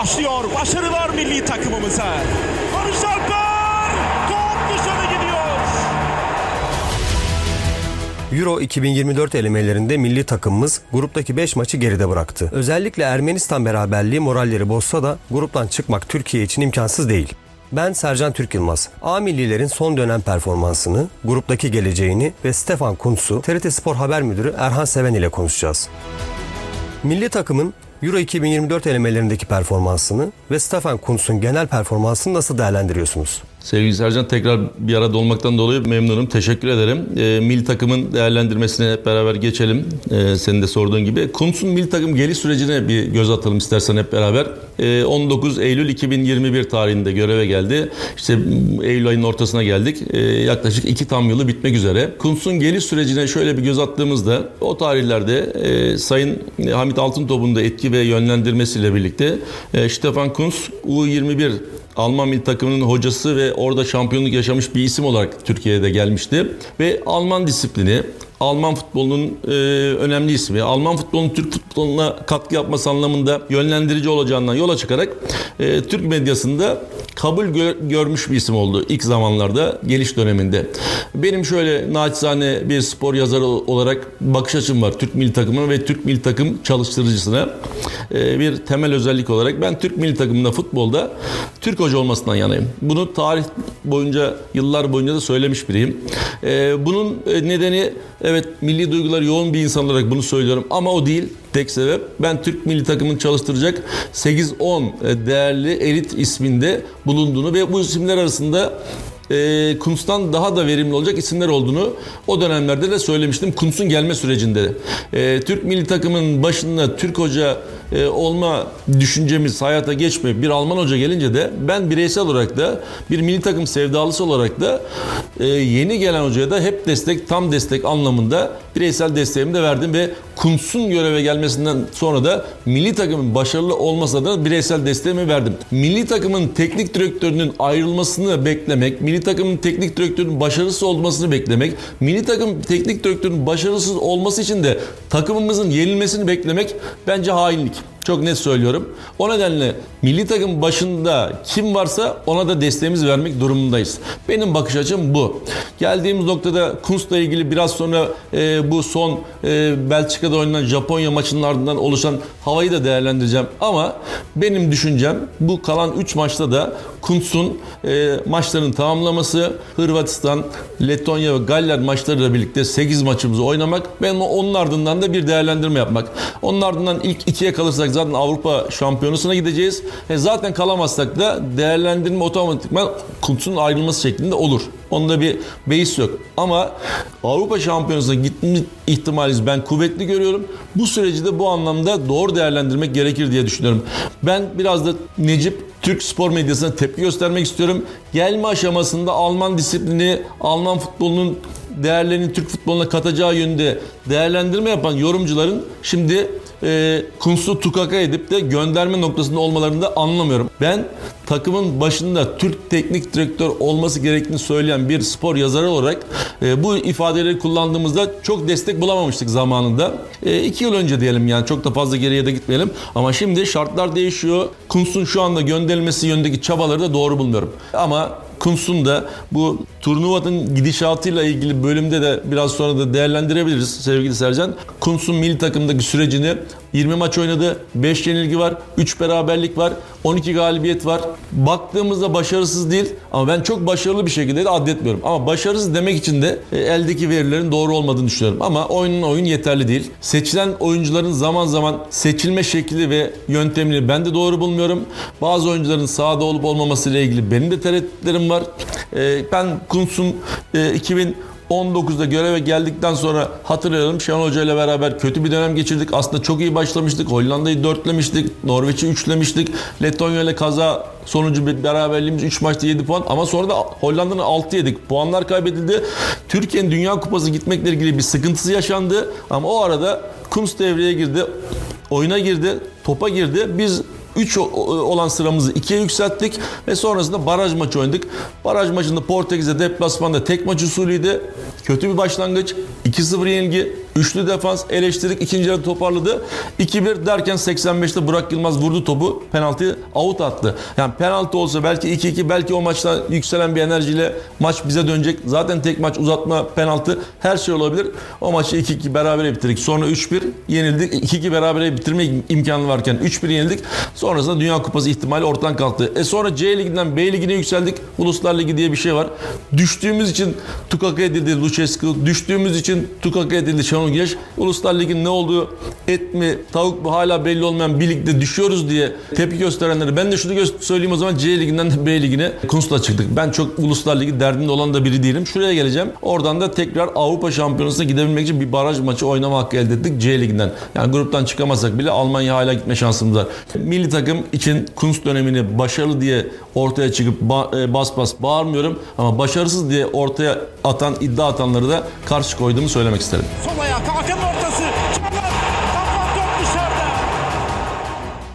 başlıyor. Başarılar milli takımımıza. Barış Alper top dışarı gidiyor. Euro 2024 elemelerinde milli takımımız gruptaki 5 maçı geride bıraktı. Özellikle Ermenistan beraberliği moralleri bozsa da gruptan çıkmak Türkiye için imkansız değil. Ben Sercan Türk Yılmaz. A millilerin son dönem performansını, gruptaki geleceğini ve Stefan Kuntz'u TRT Spor Haber Müdürü Erhan Seven ile konuşacağız. Milli takımın Euro 2024 elemelerindeki performansını ve Stefan Kuntz'un genel performansını nasıl değerlendiriyorsunuz? Sevgili Sercan tekrar bir arada olmaktan dolayı memnunum. Teşekkür ederim. E, milli takımın değerlendirmesine hep beraber geçelim. E, senin de sorduğun gibi. Kuntz'un milli takım geliş sürecine bir göz atalım istersen hep beraber. E, 19 Eylül 2021 tarihinde göreve geldi. İşte Eylül ayının ortasına geldik. E, yaklaşık iki tam yılı bitmek üzere. Kuntz'un geliş sürecine şöyle bir göz attığımızda o tarihlerde e, Sayın Hamit Altıntop'un da etki ve yönlendirmesiyle birlikte e, Stefan Kuntz U21 Alman milli takımının hocası ve orada şampiyonluk yaşamış bir isim olarak Türkiye'de gelmişti. Ve Alman disiplini, Alman futbolunun e, önemli ismi, Alman futbolunun Türk futboluna katkı yapması anlamında yönlendirici olacağından yola çıkarak e, Türk medyasında kabul gör- görmüş bir isim oldu ilk zamanlarda geliş döneminde. Benim şöyle naçizane bir spor yazarı olarak bakış açım var Türk milli takımına ve Türk milli takım çalıştırıcısına. E, bir temel özellik olarak ben Türk milli takımında futbolda Türk hoca olmasından yanayım. Bunu tarih boyunca yıllar boyunca da söylemiş biriyim. E, bunun nedeni evet milli duygular yoğun bir insan olarak bunu söylüyorum ama o değil tek sebep. Ben Türk milli takımını çalıştıracak 8-10 değerli elit isminde bulunduğunu ve bu isimler arasında e, Kuntz'tan daha da verimli olacak isimler olduğunu o dönemlerde de söylemiştim. Kuntz'un gelme sürecinde. E, Türk milli takımın başında Türk hoca e, olma düşüncemiz hayata geçmeyip bir Alman hoca gelince de ben bireysel olarak da bir milli takım sevdalısı olarak da e, yeni gelen hocaya da hep destek, tam destek anlamında bireysel desteğimi de verdim ve Kuntz'un göreve gelmesinden sonra da milli takımın başarılı olması adına bireysel desteğimi verdim. Milli takımın teknik direktörünün ayrılmasını beklemek, milli takımın teknik direktörünün başarısız olmasını beklemek, milli takım teknik direktörünün başarısız olması için de takımımızın yenilmesini beklemek bence hainlik. Çok net söylüyorum. O nedenle milli takım başında kim varsa ona da desteğimizi vermek durumundayız. Benim bakış açım bu. Geldiğimiz noktada Kuntz'la ilgili biraz sonra e, bu son e, Belçika'da oynanan Japonya maçının ardından oluşan havayı da değerlendireceğim. Ama benim düşüncem bu kalan 3 maçta da Kuntz'un e, maçlarını tamamlaması, Hırvatistan, Letonya ve Galler maçlarıyla birlikte 8 maçımızı oynamak ve onun ardından da bir değerlendirme yapmak. Onun ardından ilk ikiye kalırsak zaten Avrupa Şampiyonası'na gideceğiz. E zaten kalamazsak da değerlendirme otomatikman Kuntz'un ayrılması şeklinde olur. Onda bir beis yok. Ama Avrupa Şampiyonası'na gitme ihtimalimiz ben kuvvetli görüyorum. Bu süreci de bu anlamda doğru değerlendirmek gerekir diye düşünüyorum. Ben biraz da Necip Türk spor medyasına tepki göstermek istiyorum. Gelme aşamasında Alman disiplini, Alman futbolunun değerlerini Türk futboluna katacağı yönde değerlendirme yapan yorumcuların şimdi e, Kuntz'u tukaka edip de gönderme noktasında olmalarını da anlamıyorum. Ben takımın başında Türk teknik direktör olması gerektiğini söyleyen bir spor yazarı olarak e, bu ifadeleri kullandığımızda çok destek bulamamıştık zamanında. E, iki yıl önce diyelim yani çok da fazla geriye de gitmeyelim. Ama şimdi şartlar değişiyor. Kuntz'un şu anda gönderilmesi yönündeki çabaları da doğru bulmuyorum. Ama Kuntz'un da bu turnuvanın gidişatıyla ilgili bölümde de biraz sonra da değerlendirebiliriz sevgili Sercan. Kuntz'un milli takımdaki sürecini 20 maç oynadı, 5 yenilgi var, 3 beraberlik var, 12 galibiyet var. Baktığımızda başarısız değil ama ben çok başarılı bir şekilde de adletmiyorum. Ama başarısız demek için de e, eldeki verilerin doğru olmadığını düşünüyorum. Ama oyunun oyun yeterli değil. Seçilen oyuncuların zaman zaman seçilme şekli ve yöntemini ben de doğru bulmuyorum. Bazı oyuncuların sahada olup olmaması ile ilgili benim de tereddütlerim var. E, Ben Kuntz'un e, 2000 19'da göreve geldikten sonra hatırlayalım Şenol Hoca ile beraber kötü bir dönem geçirdik. Aslında çok iyi başlamıştık. Hollanda'yı dörtlemiştik. Norveç'i üçlemiştik. Letonya ile kaza sonucu bir beraberliğimiz 3 maçta 7 puan. Ama sonra da Hollanda'nın 6 yedik. Puanlar kaybedildi. Türkiye'nin Dünya Kupası gitmekle ilgili bir sıkıntısı yaşandı. Ama o arada Kunz devreye girdi. Oyuna girdi. Topa girdi. Biz 3 olan sıramızı 2'ye yükselttik ve sonrasında baraj maçı oynadık. Baraj maçında Portekiz'e deplasmanda tek maç usulüydü. Kötü bir başlangıç. 2-0 yenilgi. Üçlü defans eleştirdik. ikinci yarı toparladı. 2-1 derken 85'te Burak Yılmaz vurdu topu. Penaltıyı out attı. Yani penaltı olsa belki 2-2 belki o maçta yükselen bir enerjiyle maç bize dönecek. Zaten tek maç uzatma penaltı her şey olabilir. O maçı 2-2 berabere bitirdik. Sonra 3-1 yenildik. 2-2 berabere bitirme imkanı varken 3-1 yenildik. Sonrasında Dünya Kupası ihtimali ortadan kalktı. E sonra C Ligi'nden B Ligi'ne yükseldik. Uluslar Ligi diye bir şey var. Düştüğümüz için tukaka edildi Lucescu. Düştüğümüz için tukaka edildi Şenol Güneş. Uluslar Ligi'nin ne olduğu et mi tavuk mu hala belli olmayan bir ligde düşüyoruz diye tepki gösterenleri. Ben de şunu söyleyeyim o zaman C Ligi'nden de B Ligi'ne Kunst'la çıktık. Ben çok Uluslar Ligi derdinde olan da biri değilim. Şuraya geleceğim. Oradan da tekrar Avrupa Şampiyonası'na gidebilmek için bir baraj maçı oynama hakkı elde ettik C Ligi'nden. Yani gruptan çıkamasak bile Almanya hala gitme şansımız var. Milli takım için Kunst dönemini başarılı diye ortaya çıkıp e, bas bas bağırmıyorum ama başarısız diye ortaya atan iddia atanları da karşı koyduğumu söylemek isterim. Sol ayağı Hakan'ın ortası.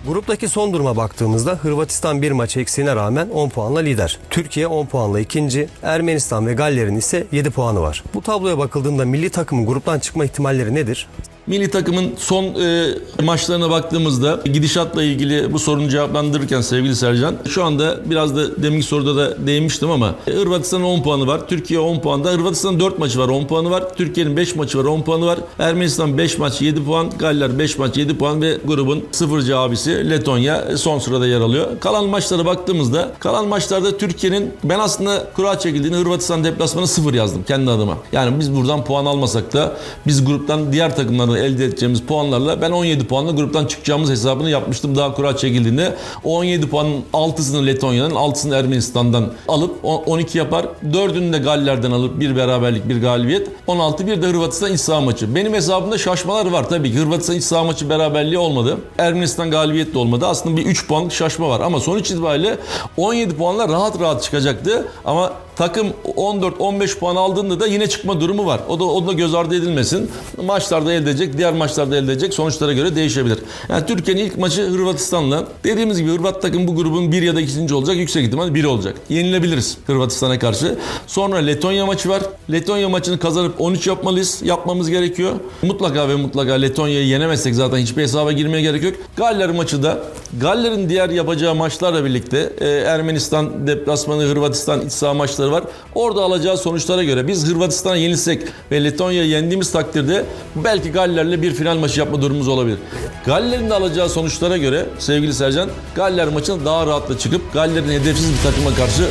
Gruptaki son duruma baktığımızda Hırvatistan bir maç eksiğine rağmen 10 puanla lider. Türkiye 10 puanla ikinci, Ermenistan ve Galler'in ise 7 puanı var. Bu tabloya bakıldığında milli takımın gruptan çıkma ihtimalleri nedir? Milli takımın son e, maçlarına baktığımızda gidişatla ilgili bu sorunu cevaplandırırken sevgili Sercan şu anda biraz da deminki soruda da değinmiştim ama e, Hırvatistan'ın 10 puanı var. Türkiye 10 puanda. Hırvatistan'ın 4 maçı var 10 puanı var. Türkiye'nin 5 maçı var 10 puanı var. Ermenistan 5 maç 7 puan. Galler 5 maç 7 puan ve grubun sıfırcı abisi Letonya son sırada yer alıyor. Kalan maçlara baktığımızda kalan maçlarda Türkiye'nin ben aslında kura çekildiğini Hırvatistan deplasmanı sıfır yazdım kendi adıma. Yani biz buradan puan almasak da biz gruptan diğer takımlardan elde edeceğimiz puanlarla ben 17 puanla gruptan çıkacağımız hesabını yapmıştım daha kura çekildiğinde. O 17 puanın 6'sını Letonya'dan 6'sını Ermenistan'dan alıp o- 12 yapar. 4'ünü de Galler'den alıp bir beraberlik bir galibiyet. 16 bir de Hırvatistan iç saha maçı. Benim hesabımda şaşmalar var tabii ki. Hırvatistan iç saha maçı beraberliği olmadı. Ermenistan galibiyet de olmadı. Aslında bir 3 puanlık şaşma var ama sonuç itibariyle 17 puanla rahat rahat çıkacaktı. Ama takım 14-15 puan aldığında da yine çıkma durumu var. O da, o göz ardı edilmesin. Maçlarda elde edecek, diğer maçlarda elde edecek sonuçlara göre değişebilir. Yani Türkiye'nin ilk maçı Hırvatistan'la. Dediğimiz gibi Hırvat takım bu grubun bir ya da ikinci olacak. Yüksek ihtimal biri olacak. Yenilebiliriz Hırvatistan'a karşı. Sonra Letonya maçı var. Letonya maçını kazanıp 13 yapmalıyız. Yapmamız gerekiyor. Mutlaka ve mutlaka Letonya'yı yenemezsek zaten hiçbir hesaba girmeye gerek yok. Galler maçı da Galler'in diğer yapacağı maçlarla birlikte e, Ermenistan deplasmanı, Hırvatistan iç saha maçları var. Orada alacağı sonuçlara göre biz Hırvatistan'a yenilsek ve Letonya'yı yendiğimiz takdirde belki Galler'le bir final maçı yapma durumumuz olabilir. Galler'in de alacağı sonuçlara göre sevgili Sercan Galler maçına daha rahatla çıkıp Galler'in hedefsiz bir takıma karşı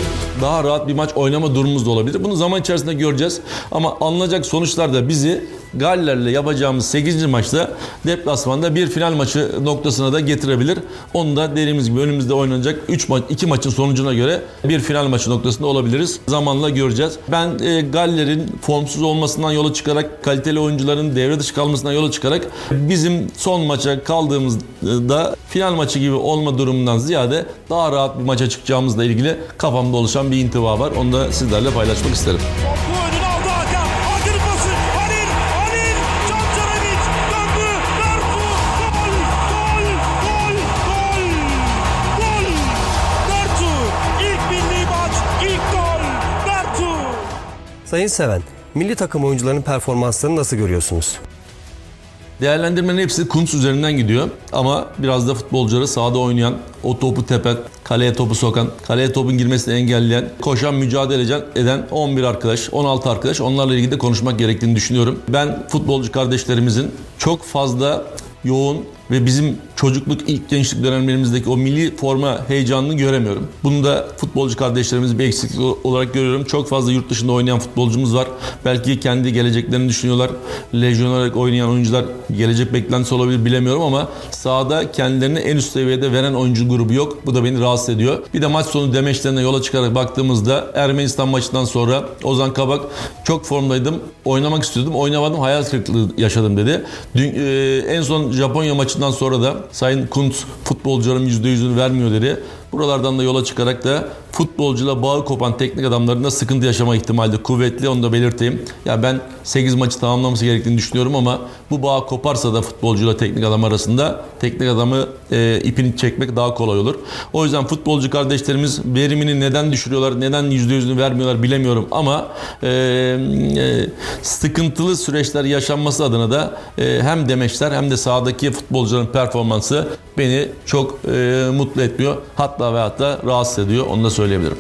daha rahat bir maç oynama durumumuz da olabilir. Bunu zaman içerisinde göreceğiz. Ama alınacak sonuçlar da bizi Galler'le yapacağımız 8. maçta deplasmanda bir final maçı noktasına da getirebilir. Onu da dediğimiz gibi önümüzde oynanacak 3 maç 2 maçın sonucuna göre bir final maçı noktasında olabiliriz. Zamanla göreceğiz. Ben e, Galler'in formsuz olmasından yola çıkarak kaliteli oyuncuların devre dışı kalmasından yola çıkarak bizim son maça kaldığımızda final maçı gibi olma durumundan ziyade daha rahat bir maça çıkacağımızla ilgili kafamda oluşan bir intiba var. Onu da sizlerle paylaşmak isterim. Sayın Seven, milli takım oyuncularının performanslarını nasıl görüyorsunuz? Değerlendirmenin hepsi Kuntz üzerinden gidiyor. Ama biraz da futbolcuları sahada oynayan, o topu tepen, kaleye topu sokan, kaleye topun girmesini engelleyen, koşan, mücadele eden 11 arkadaş, 16 arkadaş onlarla ilgili de konuşmak gerektiğini düşünüyorum. Ben futbolcu kardeşlerimizin çok fazla yoğun ve bizim çocukluk ilk gençlik dönemlerimizdeki o milli forma heyecanını göremiyorum. Bunu da futbolcu kardeşlerimiz bir eksiklik olarak görüyorum. Çok fazla yurt dışında oynayan futbolcumuz var. Belki kendi geleceklerini düşünüyorlar. Lejyon olarak oynayan oyuncular gelecek beklentisi olabilir bilemiyorum ama sahada kendilerini en üst seviyede veren oyuncu grubu yok. Bu da beni rahatsız ediyor. Bir de maç sonu demeçlerine yola çıkarak baktığımızda Ermenistan maçından sonra Ozan Kabak çok formdaydım. Oynamak istiyordum. Oynamadım. Hayal kırıklığı yaşadım dedi. Dün, e, en son Japonya maçından sonra da Sayın Kuntz futbolcuların %100'ünü vermiyor dedi. Buralardan da yola çıkarak da futbolcuyla bağı kopan teknik adamların da sıkıntı yaşama ihtimali de kuvvetli. Onu da belirteyim. Ya ben 8 maçı tamamlaması gerektiğini düşünüyorum ama bu bağ koparsa da futbolcuyla teknik adam arasında teknik adamı e, ipini çekmek daha kolay olur. O yüzden futbolcu kardeşlerimiz verimini neden düşürüyorlar, neden %100'ünü vermiyorlar bilemiyorum ama e, e, sıkıntılı süreçler yaşanması adına da e, hem demeçler hem de sahadaki futbolcuların performansı beni çok e, mutlu etmiyor. Hatta ve hatta rahatsız ediyor. Onu da söyleyebilirim.